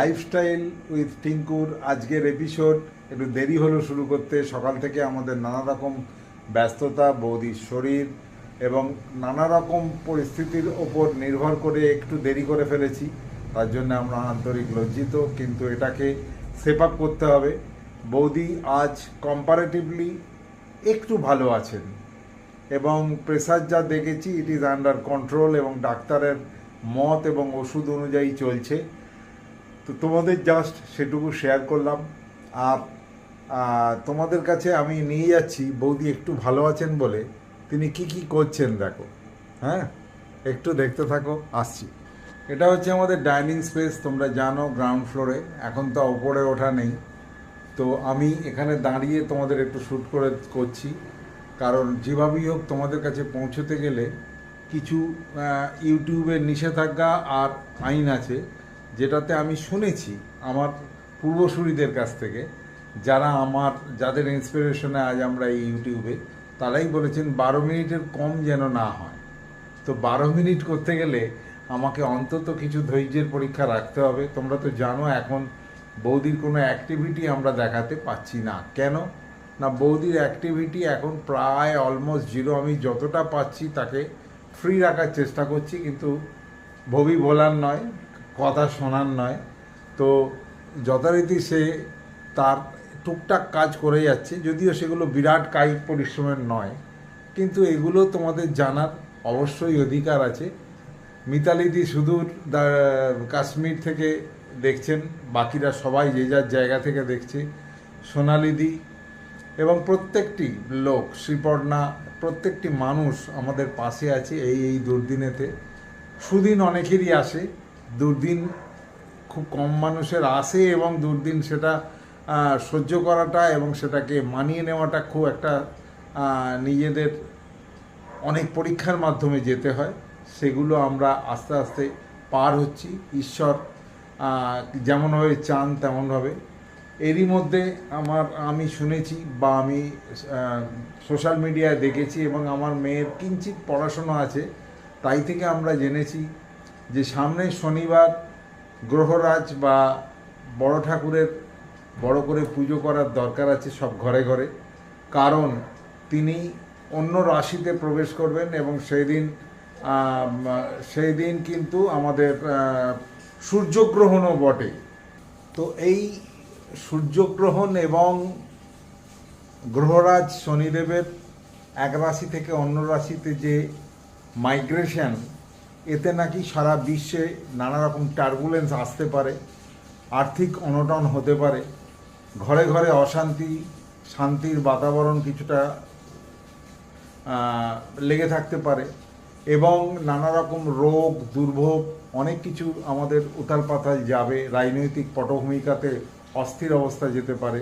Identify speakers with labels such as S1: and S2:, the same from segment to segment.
S1: Lifestyle with টিঙ্কুর আজকের episode. একটু দেরি হলো শুরু করতে। সকাল থেকে আমাদের নানা রকম ব্যস্ততা, বৌদির শরীর এবং নানা রকম পরিস্থিতির ওপর নির্ভর করে একটু দেরি করে ফেলেছি। তার জন্য আমরা আন্তরিক লজ্জিত, কিন্তু এটাকে সেপ আপ করতে হবে। বৌদি আজ কম্পারেটিভলি একটু ভালো আছেন এবং প্রেসার যা দেখেছি ইট ইজ আন্ডার কন্ট্রোল এবং ডাক্তারের মত এবং ওষুধ অনুযায়ী চলছে। তো তোমাদের জাস্ট সেটুকু শেয়ার করলাম। আর তোমাদের কাছে আমি নিয়ে যাচ্ছি, বৌদি একটু ভালো আছেন বলে। তিনি কি কি করছেন দেখো হ্যাঁ? একটু দেখতে থাকো, আসছি। এটা হচ্ছে আমাদের ডাইনিং স্পেস তোমরা জানো গ্রাউন্ড ফ্লোরে এখন তো ওপরে ওঠা নেই। তো আমি এখানে দাঁড়িয়ে তোমাদের একটু শ্যুট করে করছি। কারণ যেভাবেই হোক তোমাদের কাছে পৌঁছতে গেলে কিছু ইউটিউবের নিষেধাজ্ঞা আর আইন আছে। যেটাতে আমি শুনেছি আমার পূর্বসূরিদের কাছ থেকে, যারা আমার, যাদের ইন্সপিরেশনে আজ আমরা এই ইউটিউবে তারাই বলেছেন বারো মিনিটের কম যেন না হয়। তো বারো মিনিট করতে গেলে আমাকে অন্তত কিছু ধৈর্যের পরীক্ষা রাখতে হবে। তোমরা তো জানো এখন বৌদির কোনো অ্যাক্টিভিটি আমরা দেখাতে পাচ্ছি না। কেন? না, বৌদির অ্যাক্টিভিটি এখন প্রায় অলমোস্ট জিরো আমি যতটা পাচ্ছি তাকে ফ্রি রাখার চেষ্টা করছি, কিন্তু ভবি বলার নয়। কথা শোনার নয়। তো যথারীতি সে তার টুকটাক কাজ করে যাচ্ছে, যদিও সেগুলো বিরাট কায়িক পরিশ্রমের নয়। কিন্তু এগুলো তোমাদের জানার অবশ্যই অধিকার আছে। মিতালিদি সুদূর কাশ্মীর থেকে দেখছেন, বাকিরা সবাই যে যার জায়গা থেকে দেখছে। সোনালিদি এবং প্রত্যেকটি লোক, শ্রীপর্ণা, প্রত্যেকটি মানুষ আমাদের পাশে আছে এই এই দুর্দিনেতে। সুদিন অনেকেরই আসে। দুর্দিন খুব কম মানুষের আসে এবং দুর্দিন সেটা সহ্য করাটা এবং সেটাকে মানিয়ে নেওয়াটা খুব একটা নিজেদের অনেক পরীক্ষার মাধ্যমে যেতে হয়। সেগুলো আমরা আস্তে আস্তে পার হচ্ছি। ঈশ্বর যেমনভাবে চান তেমনভাবে এরই মধ্যে আমার, আমি শুনেছি বা আমি সোশ্যাল মিডিয়ায় দেখেছি এবং আমার মেয়ের কিঞ্চিত পড়াশোনা আছে, তাই থেকে আমরা জেনেছি যে সামনে শনিবার গ্রহরাজ বা বড় ঠাকুরের বড় করে পুজো করার দরকার আছে সব ঘরে ঘরে। কারণ তিনি অন্য রাশিতে প্রবেশ করবেন এবং সেই দিন সেই দিন কিন্তু আমাদের সূর্যগ্রহণও বটে। তো এই সূর্যগ্রহণ এবং গ্রহরাজ শনিদেবের এক রাশি থেকে অন্য রাশিতে যে মাইগ্রেশন এতে নাকি সারা বিশ্বে নানা রকম টার্বুলেন্স আসতে পারে, আর্থিক অনটন হতে পারে, ঘরে ঘরে অশান্তি, শান্তির বাতাবরণ কিছুটা লেগে থাকতে পারে এবং নানা রকম রোগ, দুর্ভোগ, অনেক কিছু আমাদের উতাল পাতাল যাবে, রাজনৈতিক পটভূমিকাতে অস্থির অবস্থা যেতে পারে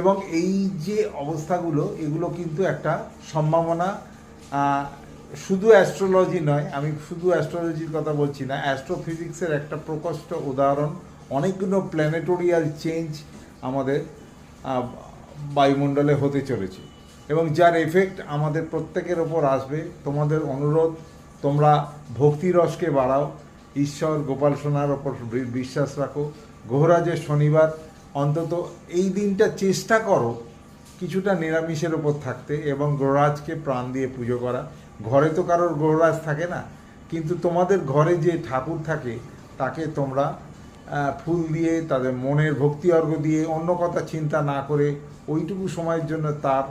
S1: এবং এই যে অবস্থাগুলো, এগুলো কিন্তু একটা সম্ভাবনা শুধু অ্যাস্ট্রোলজি নয়, আমি শুধু অ্যাস্ট্রোলজির কথা বলছি না অ্যাস্ট্রোফিজিক্সের একটা প্রকষ্ট উদাহরণ, অনেকগুলো প্ল্যানেটোরিয়াল চেঞ্জ আমাদের বায়ুমণ্ডলে হতে চলেছে। এবং যার এফেক্ট আমাদের প্রত্যেকের ওপর আসবে, তোমাদের অনুরোধ, তোমরা ভক্তিরসকে বাড়াও, ঈশ্বর গোপাল সোনার ওপর বিশ্বাস রাখো। গোহরাজের শনিবার, অন্তত এই দিনটা চেষ্টা করো, কিছুটা নিরামিষের ওপর থাকতে এবং গ্রহরাজকে প্রাণ দিয়ে পুজো করা। ঘরে তো কারোর গ্রহরাজ থাকে না। কিন্তু তোমাদের ঘরে যে ঠাকুর থাকে, তাকে তোমরা ফুল দিয়ে, তাদের মনের ভক্তি অর্ঘ দিয়ে, অন্য কথা চিন্তা না করে ওইটুকু সময়ের জন্য তার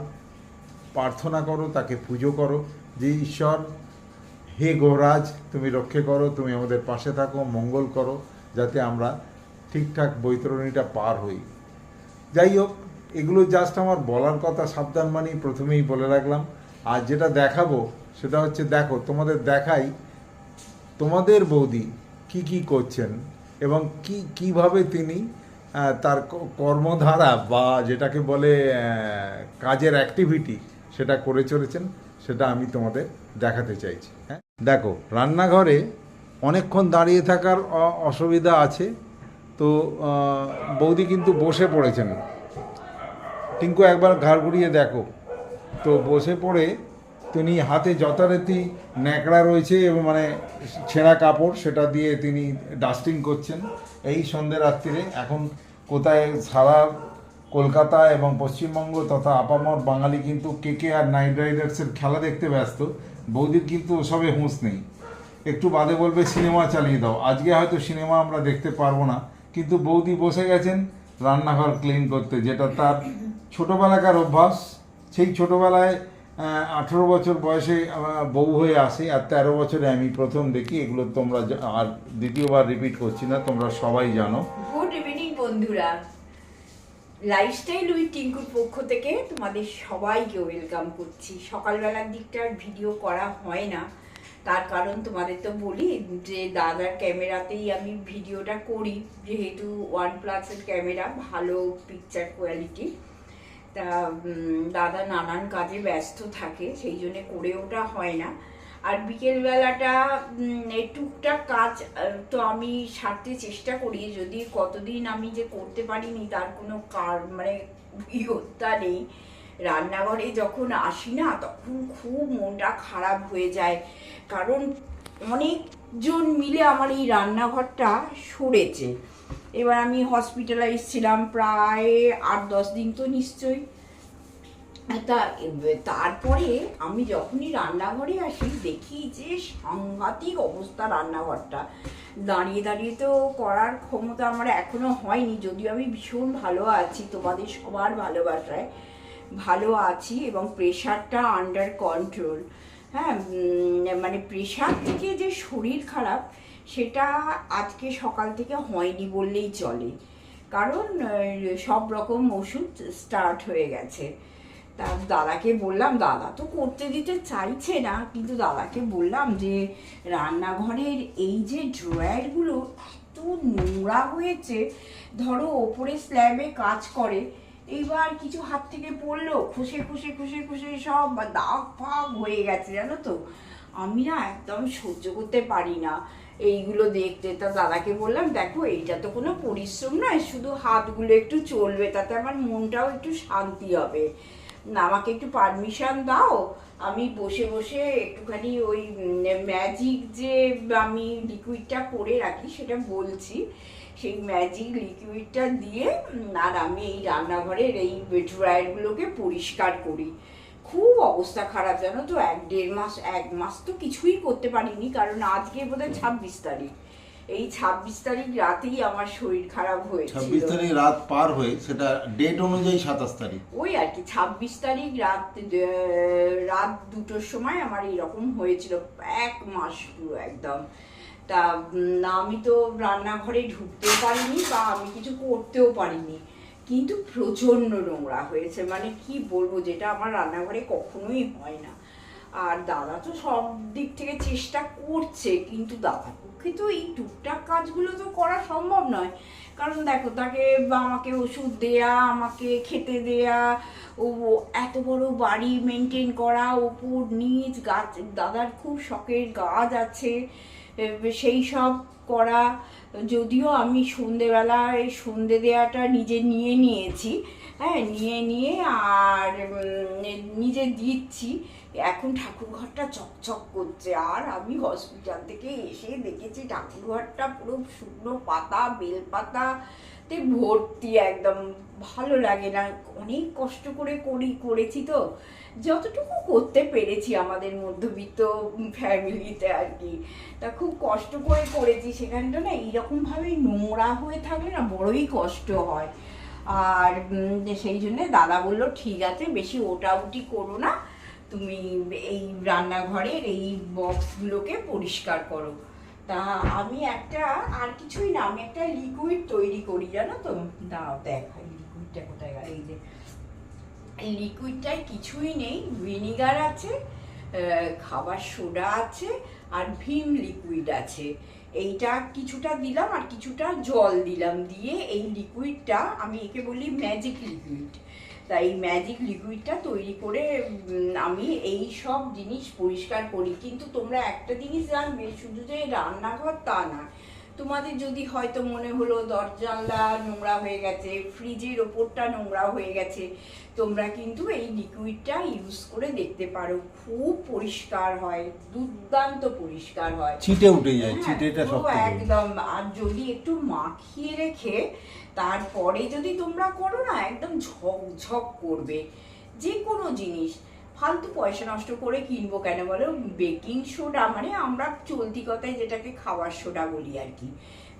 S1: প্রার্থনা করো, তাকে পুজো করো। যে ঈশ্বর, হে গোহরাজ তুমি রক্ষে করো, তুমি আমাদের পাশে থাকো, মঙ্গল করো, যাতে আমরা ঠিকঠাক বৈতরণীটা পার হই। যাই হোক, এগুলো জাস্ট আমার বলার কথা সাবধান মানি প্রথমেই বলে রাখলাম। আর যেটা দেখাবো সেটা হচ্ছে, দেখো, তোমাদের দেখাই, তোমাদের বৌদি কি কি করছেন এবং কি, কীভাবে তিনি তার কর্মধারা বা যেটাকে বলে কাজের অ্যাক্টিভিটি সেটা করে চলেছেন, সেটা আমি তোমাদের দেখাতে চাইছি হ্যাঁ? দেখো, রান্নাঘরে অনেকক্ষণ দাঁড়িয়ে থাকার অসুবিধা আছে, তো বৌদি কিন্তু বসে পড়েছেন। টিঙ্কু একবার ঘাড় ঘুরিয়ে দেখো, তো বসে পড়ে তিনি হাতে যথারীতি ন্যাকড়া রয়েছে এবং মানে ছেঁড়া কাপড়, সেটা দিয়ে তিনি ডাস্টিং করছেন। এই সন্ধ্যে রাত্রিরে এখন কোথায় সারা কলকাতা এবং পশ্চিমবঙ্গ তথা আপামর বাঙালি কিন্তু কে কে আর নাইট রাইডার্সের খেলা দেখতে ব্যস্ত, বৌদির কিন্তু ওসবে হুঁশ নেই। একটু বাদে বলবে, সিনেমা চালিয়ে দাও। আজকে হয়তো সিনেমা আমরা দেখতে পারব না, কিন্তু বৌদি বসে গেছেন রান্নাঘর ক্লিন করতে, যেটা তার ছোটোবেলাকার অভ্যাস। সেই ছোটোবেলায় আঠেরো বছর বয়সে বউ হয়ে আসে আর তেরো বছরে আমি প্রথম দেখি, এগুলো তোমরা আর দ্বিতীয়বার রিপিট করছি না, তোমরা সবাই জানো।
S2: গুড ইভিনিং বন্ধুরা। লাইফস্টাইল উইথ টিঙ্কুর পক্ষ থেকে তোমাদের সবাইকে ওয়েলকাম করছি। সকালবেলার দিকটা আর ভিডিও করা হয় না। তার কারণ তোমাদের তো বলি যে, দাদার ক্যামেরাতেই আমি ভিডিওটা করি। যেহেতু ওয়ান প্লাসের ক্যামেরা, ভালো পিকচার কোয়ালিটি তা দাদা নানান কাজে ব্যস্ত থাকে, সেই জন্যে করে ওটা হয় না। আর বিকেলবেলাটা টুকটাক কাজ তো আমি সারতে চেষ্টা করি, যদি কতদিন আমি যে করতে পারিনি, তার কোনো কার মানে ইয়ত্তা নেই। রান্নাঘরে যখন আসি না, তখন খুব মনটা খারাপ হয়ে যায়। কারণ অনেকজন মিলে আমার এই রান্নাঘরটা সরেছে। এবার আমি হসপিটালাইজ ছিলাম প্রায় আট, দশ দিন তো নিশ্চয়ই। তা, তারপরে আমি যখনই রান্নাঘরে আসি, দেখি যে সাংঘাতিক অবস্থা রান্নাঘরটা। দাঁড়িয়ে দাঁড়িয়ে তো করার ক্ষমতা আমার এখনও হয়নি, যদিও আমি ভীষণ ভালো আছি, তোমাদের সবার ভালোবাসায় ভালো আছি এবং প্রেশারটা আন্ডার কন্ট্রোল হ্যাঁ মানে প্রেশার থেকে যে শরীর খারাপ সেটা আজকে সকাল থেকে হয়নি বললেই চলে। কারণ সব রকম ওষুধ স্টার্ট হয়ে গেছে। তা দাদাকে বললাম, দাদা তো করতে দিতে চাইছে না। কিন্তু দাদাকে বললাম যে, রান্নাঘরের এই যে ড্রয়ারগুলো এত নোংরা হয়েছে, ধরো ওপরে স্ল্যাবে কাজ করে, এইবার কিছু হাত থেকে পড়ল খুশে খুশে খুশে খুশে সব দাগ ফাগ হয়ে গেছে, জানো তো? আমি না একদম সহ্য করতে পারি না। এইগুলো দেখতে। তা দাদাকে বললাম, দেখো, এইটা তো কোনো পরিশ্রম নয়, শুধু হাতগুলো একটু চলবে, তাতে আমার মনটাও একটু শান্তি হবে। আমাকে একটু পারমিশন দাও, আমি বসে বসে একটুখানি ওই ম্যাজিক যে আমি লিকুইডটা করে রাখি, সেটা বলছি। সেই ম্যাজিক লিকুইডটা দিয়ে আর আমি এই রান্নাঘরের এই ড্রয়ারগুলোকে পরিষ্কার করি। খুব অবস্থা খারাপ জানো তো? এক দেড় মাস এক মাস তো কিছুই করতে পারিনি কারণ আজকে বোধহয় ছাব্বিশ তারিখ। এই ছাব্বিশ তারিখ রাতেই আমার শরীর খারাপ হয়েছিল।
S3: ছাব্বিশ তারিখ রাত পার হয়ে সেটা ডেট অনুযায়ী সাতাশ তারিখ।
S2: ওই আর কি ছাব্বিশ তারিখ রাত রাত দুটোর সময় আমার এরকম হয়েছিল এক মাস পুরো একদম। তা আমি তো রান্নাঘরে ঢুকতেও পারিনি বা আমি কিছু করতেও পারিনি। কিন্তু প্রচণ্ড নোংরা হয়েছে। মানে কি বলব, যেটা আমার রান্নাঘরে কখনোই হয় না। আর দাদা তো সব দিক থেকে চেষ্টা করছে, কিন্তু দাদার পক্ষে তো এই টুকটাক কাজগুলো তো করা সম্ভব নয়। কারণ দেখো, তাকে বা আমাকে ওষুধ দেয়া, আমাকে খেতে দেয়া, ও এত বড় বাড়ি মেনটেন করা, ওপর নিচ গাছ, দাদার খুব শখের গাছ আছে। সেই সব করা যদিও আমি সন্ধেবেলায় সন্ধে দেওয়াটা নিজে নিয়ে নিয়েছি হ্যাঁ নিয়ে নিয়ে আর নিজে দিচ্ছি। এখন ঠাকুরঘরটা চকচক করছে। আর আমি হসপিটাল থেকে এসে দেখেছি ঠাকুরঘরটা পুরো শুকনো পাতা, বেলপাতাতে ভর্তি একদম। ভালো লাগে না। অনেক কষ্ট করে করি, করেছি তো। যতটুকু করতে পেরেছি আমাদের মধ্যবিত্ত ফ্যামিলিতে আর কি। তা খুব কষ্ট করে করেছি। সেখানটা না এইরকমভাবে নোংরা হয়ে থাকলে না বড়ই কষ্ট হয়। আর সেই জন্য দাদা বলল, ঠিক আছে, বেশি ওটাউটি করো না। তুমি এই রান্নাঘরের এই বক্সগুলোকে পরিষ্কার করো। তা আমি একটা, আর কিছুই না, আমি একটা লিকুইড তৈরি করি, জানো তো? দাও দেখাই লিকুইডটা কোথায় গেল? এই যে লিকুইডটায় কিছুই নেই, ভিনিগার আছে খাবার সোডা আছে আর ভীম লিকুইড আছে। এইটা কিছুটা দিলাম আর কিছুটা জল দিলাম দিয়ে এই লিকুইডটা আমি একে বলি ম্যাজিক লিকুইড তাই এই ম্যাজিক লিকুইডটা তৈরি করে আমি এই সব জিনিস পরিষ্কার করি। কিন্তু তোমরা একটা জিনিস জানবে, শুধু যে রান্নাঘর তা না তোমাদের যদি হয়তো মনে হলো দরজানলা নোংরা হয়ে গেছে ফ্রিজের ওপরটা নোংরা হয়ে গেছে তোমরা কিন্তু এই লিকুইডটা ইউজ করে দেখতে পারো। খুব পরিষ্কার হয় দুর্দান্ত পরিষ্কার হয়।
S3: ছিটে উঠে যায়
S2: হ্যাঁ,
S3: ছিটেটা সব
S2: একদম আর যদি একটু মাখিয়ে রেখে তারপরে যদি তোমরা করো না একদম ঝকঝক করবে। যে কোনো জিনিস ফালতু পয়সা নষ্ট করে কিনবো কেন বলো? বেকিং সোডা মানে আমরা চলতি কথায় যেটাকে খাবার সোডা বলি আর কি।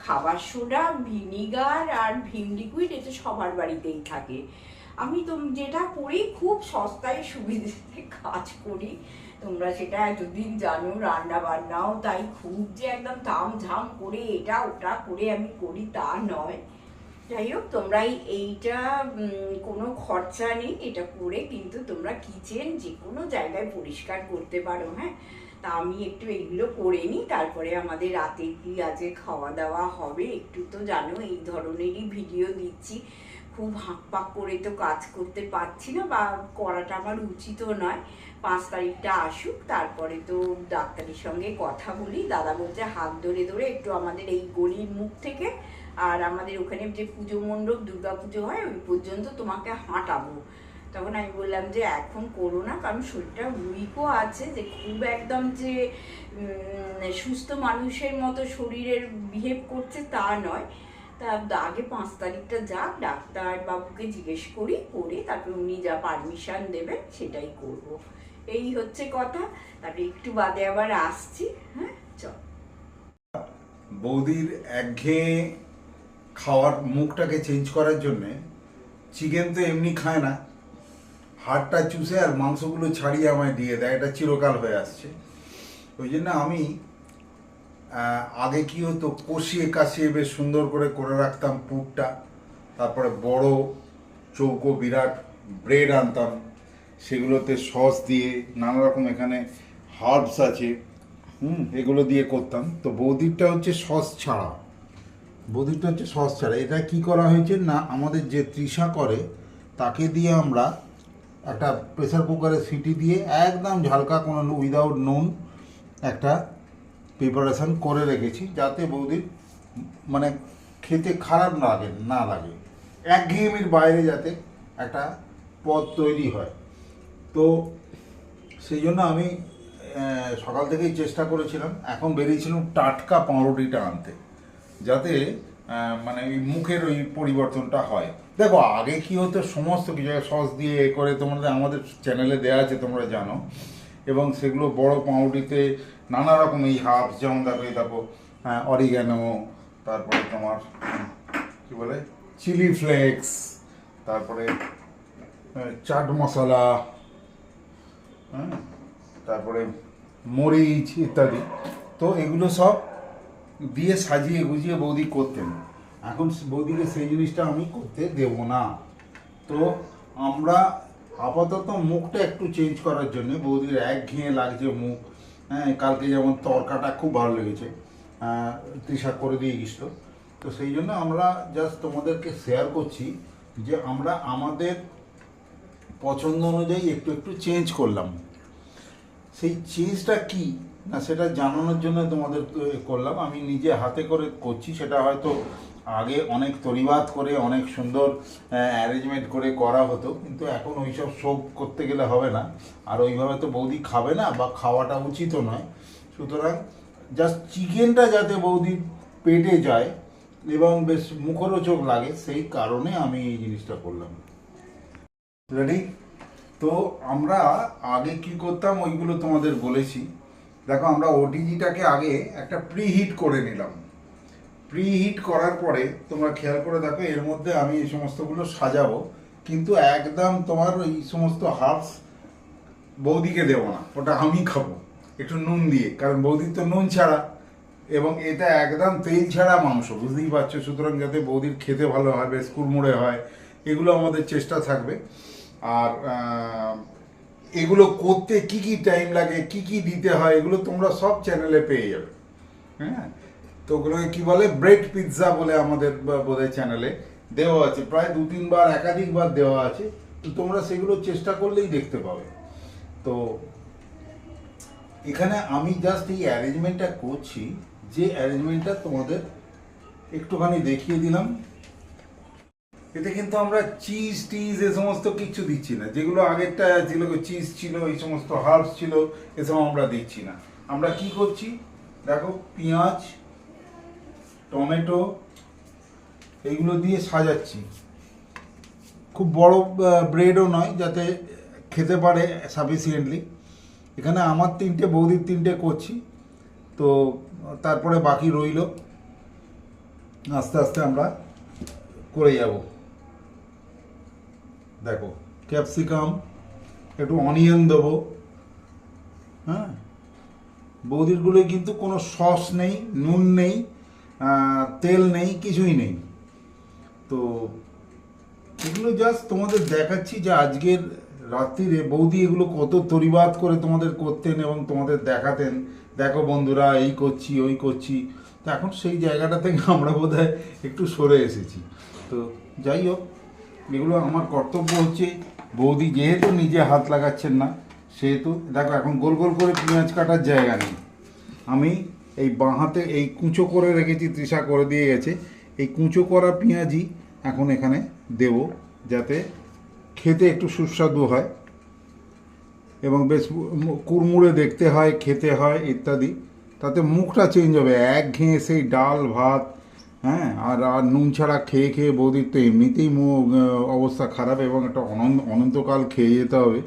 S2: খাবার সোডা ভিনিগার আর ভিম লিকুইড এটা সবার বাড়িতেই থাকে। আমি তো যেটা করি খুব সস্তায় সুবিধে কাজ করি। তোমরা সেটা এতদিন জানো, রান্না বান্নাও তাই খুব যে একদম তাম ঝাম করে এটা ওটা করে আমি করি তা নয়। যাই হোক তোমরা এই- এইটা কোনো খরচা নেই, এটা করে কিন্তু তোমরা কিচেন যে কোনো জায়গায় পরিষ্কার করতে পারো হ্যাঁ? তা আমি একটু এগুলো করে নিই, তারপরে আমাদের রাতে কি আজকে খাওয়া দাওয়া হবে একটু তো জানো, এই ধরনেরই ভিডিও দিচ্ছি। খুব হাঁক পাক করে তো কাজ করতে পারছি না বা করাটা আমার উচিতও নয়। পাঁচ তারিখটা আসুক, তারপরে তো ডাক্তারের সঙ্গে কথা বলি। দাদা বলছে হাত ধরে ধরে একটু আমাদের এই গলির মুখ থেকে আর আমাদের ওখানে যে পুজো মণ্ডপ, দুর্গা পুজো হয়, ওই পর্যন্ত তোমাকে হাঁটাবো। তখন আমি বললাম যে, এখন করো না, কারণ শরীরটা উইকও আছে, যে খুব একদম যে সুস্থ মানুষের মতো শরীরের বিহেভ করছে তা নয়। তা আগে পাঁচ তারিখটা যাক, ডাক্তার বাবুকে জিজ্ঞেস করি, করে তারপরে উনি যা পারমিশন দেবেন, সেটাই করব। এই হচ্ছে কথা। তারপরে একটু বাদে আবার আসছি হ্যাঁ চল।
S1: বৌদির একঘেয়ে খাওয়ার মুখটাকে চেঞ্জ করার জন্যে চিকেন তো এমনি খায় না। হাড়টা চুষে আর মাংসগুলো ছাড়িয়ে আমায় দিয়ে দেয়, এটা চিরকাল হয়ে আসছে। ওই জন্য আমি আগে কি হতো, কষিয়ে কাশিয়ে বেশ সুন্দর করে করে রাখতাম পুরটা। তারপরে বড় চৌকো বিরাট ব্রেড আনতাম, সেগুলোতে সস দিয়ে, নানা রকম এখানে হার্বস আছে। হুম, এগুলো দিয়ে করতাম। তো বৌদিরটা হচ্ছে সস ছাড়া বৌদিরটা হচ্ছে সস ছাড়া। এটা কি করা হয়েছে? না, আমাদের যে তৃষা করে, তাকে দিয়ে আমরা একটা প্রেসার কুকারে সিটি দিয়ে একদম ঝালকা কোনো উইদাউট নুন একটা প্রিপারেশন করে রেখেছি, যাতে বৌদির মানে খেতে খারাপ না লাগে না লাগে। একঘেয়েমির বাইরে যাতে একটা পদ তৈরি হয়। তো সেই জন্য আমি সকাল থেকেই চেষ্টা করেছিলাম। এখন বেরিয়েছিলাম টাটকা পাউরুটিটা আনতে। যাতে মানে ওই মুখের ওই পরিবর্তনটা হয়। দেখো, আগে কি হতো, সমস্ত কিছু, সস দিয়ে এ করে তোমাদের, আমাদের চ্যানেলে দেওয়া আছে, তোমরা জানো। এবং সেগুলো বড় পাউরুটিতে নানা রকম, এই হাফ যেমন দেখো, এই দেখো অরিগ্যানো তারপরে তোমার, কি বলে? চিলি ফ্লেক্স তারপরে চাট মশলা হ্যাঁ তারপরে মরিচ ইত্যাদি। তো এগুলো সব দিয়ে সাজিয়ে গুজিয়ে বৌদি করতেন। এখন বৌদিকে সেই জিনিসটা আমি করতে দেব না। তো আমরা আপাতত মুখটা একটু চেঞ্জ করার জন্য বৌদির এক ঘেঁয়ে লাগছে মুখ। হ্যাঁ কালকে যেমন তরকাটা খুব ভালো লেগেছে। তৃষা করে দিয়ে গেছিল। তো সেই জন্য আমরা জাস্ট তোমাদেরকে শেয়ার করছি যে আমরা আমাদের পছন্দ অনুযায়ী একটু একটু চেঞ্জ করলাম। সেই চেঞ্জটা কি? না, সেটা জানানোর জন্য তোমাদের করলাম। আমি নিজে হাতে করে করছি, সেটা হয়তো আগে অনেক তরিবাদ করে, অনেক সুন্দর অ্যারেঞ্জমেন্ট করে করা হতো, কিন্তু এখন ওইসব শোক করতে গেলে হবে না। আর ওইভাবে তো বৌদি খাবে না, বা খাওয়াটা উচিতও নয়। সুতরাং জাস্ট চিকেনটা যাতে বৌদির পেটে যায় এবং বেশ মুখরোচক লাগে, সেই কারণে আমি এই জিনিসটা করলাম। রেডি তো আমরা আগে কি করতাম, ওইগুলো তোমাদের বলেছি। দেখো, আমরা ওটিজিটাকে আগে একটা প্রিহিট করে নিলাম। প্রিহিট করার পরে তোমরা খেয়াল করে দেখো, এর মধ্যে আমি এই সমস্তগুলো সাজাবো, কিন্তু একদম তোমার ওই সমস্ত হাফস বৌদিকে দেবো না, ওটা আমি খাব, একটু নুন দিয়ে, কারণ বৌদির তো নুন ছাড়া, এবং এটা একদম তেল ছাড়া মাংস, বুঝতেই পারছ? সুতরাং যাতে বৌদির খেতে ভালো হয়, বেশ কুড়মুড়ে হয়, এগুলো আমাদের চেষ্টা থাকবে। আর এগুলো করতে কি কি টাইম লাগে, কি কি দিতে হয়, এগুলো তোমরা সব চ্যানেলে পেয়ে যাবে। হ্যাঁ? তো ওগুলোকে কি বলে? ব্রেড পিৎজা বলে আমাদের বোধহয় চ্যানেলে দেওয়া আছে। প্রায় দু, তিনবার, একাধিকবার দেওয়া আছে। তো তোমরা সেগুলো চেষ্টা করলেই দেখতে পাবে। তো এখানে আমি জাস্ট এই অ্যারেঞ্জমেন্টটা করছি, যে অ্যারেঞ্জমেন্টটা তোমাদের একটুখানি দেখিয়ে দিলাম। এতে কিন্তু আমরা চিজ টিজ এ সমস্ত কিছু দিচ্ছি না। যেগুলো আগেরটা ছিল চিজ ছিল, এই সমস্ত হার্বস ছিল এসব আমরা দিচ্ছি না। আমরা কি করছি? দেখো, পেঁয়াজ, টমেটো, এইগুলো দিয়ে সাজাচ্ছি। খুব বড় ব্রেডও নয়, যাতে খেতে পারে সাফিসিয়েন্টলি এখানে আমার তিনটে, বৌদির তিনটে করছি। তো তারপরে বাকি রইল। আস্তে আস্তে আমরা করে যাব। দেখো, ক্যাপসিকাম, একটু অনিয়ন দেবো। হ্যাঁ? বৌদিরগুলো কিন্তু কোনো সস নেই, নুন নেই তেল নেই, কিছুই নেই। তো এগুলো জাস্ট তোমাদের দেখাচ্ছি যে আজকের রাত্রিরে বৌদি এগুলো কত তরিবাদ করে তোমাদের করতেন এবং তোমাদের দেখাতেন। দেখো বন্ধুরা, এই করছি, ওই করছি। তো এখন সেই জায়গাটা থেকে আমরা বোধহয় একটু সরে এসেছি। তো যাই হোক এগুলো আমার কর্তব্য হচ্ছে। বৌদি যেহেতু নিজে হাত লাগাচ্ছেন না, সেহেতু দেখো এখন গোল গোল করে পেঁয়াজ কাটার জায়গা নেই। আমি এই বাঁ হাতে এই কুঁচো করে রেখেছি, তৃষা করে দিয়ে গেছে। এই কুঁচো করা পেঁয়াজই এখন এখানে দেব যাতে খেতে একটু সুস্বাদু হয় এবং বেশ কুড়মুড়ে দেখতে হয়, খেতে হয় ইত্যাদি। তাতে মুখটা চেঞ্জ হবে। এক ঘেঁয়ে সেই ডাল, ভাত হ্যাঁ আর আর নুন ছাড়া খেয়ে খেয়ে বৌদির তো এমনিতেই অবস্থা খারাপ এবং একটা অনন্ত অনন্তকাল খেয়ে যেতে হবে।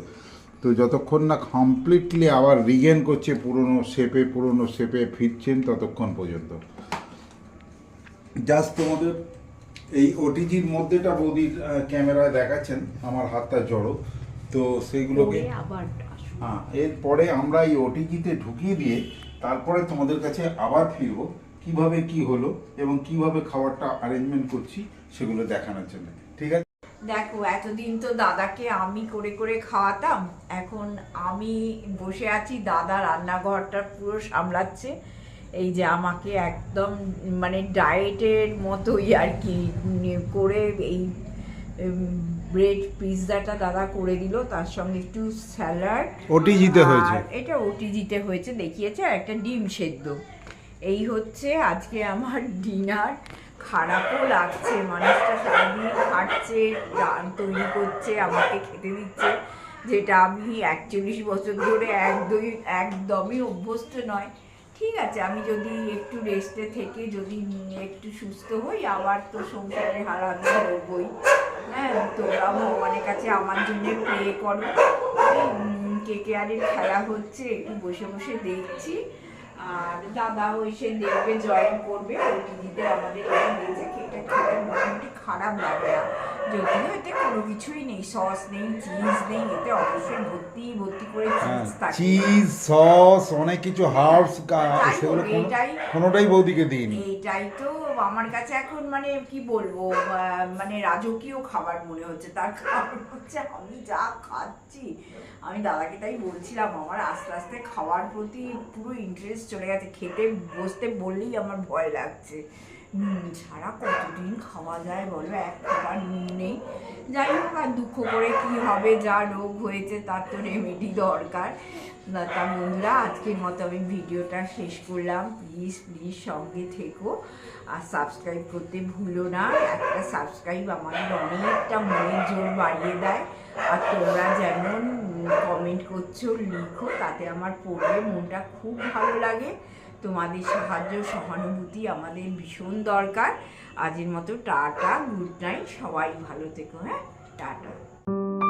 S1: তো যতক্ষণ না কমপ্লিটলি আবার রিগেন করছে পুরনো শেপে পুরনো শেপে ফিরছেন ততক্ষণ পর্যন্ত। জাস্ট তোমাদের এই ওটিজির মধ্যেটা বৌদির ক্যামেরায় দেখাচ্ছেন আমার হাতটা জড়ো। তো সেইগুলোকে। হ্যাঁ এরপরে আমরা এই ওটিজিতে ঢুকিয়ে দিয়ে তারপরে তোমাদের কাছে আবার ফিরবো। কীভাবে কি হলো এবং কীভাবে খাবারটা অ্যারেঞ্জমেন্ট করছি সেগুলো দেখানোর জন্য। ঠিক আছে?
S2: দেখো এতদিন তো দাদাকে আমি করে করে খাওয়াতাম। এখন আমি বসে আছি দাদা রান্নাঘরটা পুরো সামলাচ্ছে। এই যে আমাকে একদম মানে ডায়েটের মতোই আর কি করে এই ব্রেড পিৎজাটা দাদা করে দিল। তার সঙ্গে একটু স্যালাড
S1: ওটিজিতে হয়েছে।
S2: এটা ওটিজিতে হয়েছে দেখিয়েছে আর একটা ডিম সেদ্ধ। এই হচ্ছে আজকে আমার ডিনার। খারাপও লাগছে, মানুষটা সারাদিন খাটছে তৈরি করছে, আমাকে খেতে দিচ্ছে, যেটা আমি একচল্লিশ বছর ধরে একদমই একদমই অভ্যস্ত নয়। ঠিক আছে, আমি যদি একটু রেস্টে থেকে যদি একটু সুস্থ হই, আবার তো সংসারে হারানো হবই। হ্যাঁ তোমরা ভগবানের কাছে আমার জন্য প্রে করো। কে কে আরের খেলা হচ্ছে, একটু বসে বসে দেখছি। আর দাদা ওই সে দেখবে জয়েন করবে, ওই দিদিদের আমাদের খেতে মোটামুটি খারাপ লাগে না। যদিও এতে কোনো কিছুই নেই সস নেই চিজ নেই এতে অবশ্যই ভর্তি ভর্তি করে
S1: হ্যাঁ
S2: চিজ থাকে।
S1: চিজ সস অনেক কিছু হার্বস সেগুলো
S2: এটাই-
S1: কোনোটাই বৌদিকে দিইনি।
S2: এইটাই তো আমার কাছে এখন মানে কি বলব মানে রাজকীয় খাবার মনে হচ্ছে তার কারণ হচ্ছে আমি যা খাচ্ছি আমি দাদাকে তাই বলছিলাম আমার আস্তে আস্তে খাওয়ার প্রতি পুরো ইন্টারেস্ট চলে গেছে খেতে বসতে বললেই আমার ভয় লাগছে। নুন ছাড়া কতদিন খাওয়া যায় বলো? এক খাবার নুন নেই। যাই হোক, আর দুঃখ করে কি হবে? যা রোগ হয়েছে, তার তো রেমেডি দরকার। তা বন্ধুরা, আজকের মতো আমি ভিডিওটা শেষ করলাম। প্লিজ প্লিজ সঙ্গে থেকো। আর সাবস্ক্রাইব করতে ভুলো না। একটা সাবস্ক্রাইব আমাদের অনেকটা মনের জোর বাড়িয়ে দেয়। আর তোমরা যেমন কমেন্ট করছ, লিখো, তাতে আমার পড়লে মনটা খুব ভালো লাগে। তোমাদের সাহায্য, সহানুভূতি আমাদের ভীষণ দরকার। আজের মতো টাটা, গুড নাইট, সবাই ভালো থেকো হ্যাঁ? টাটা।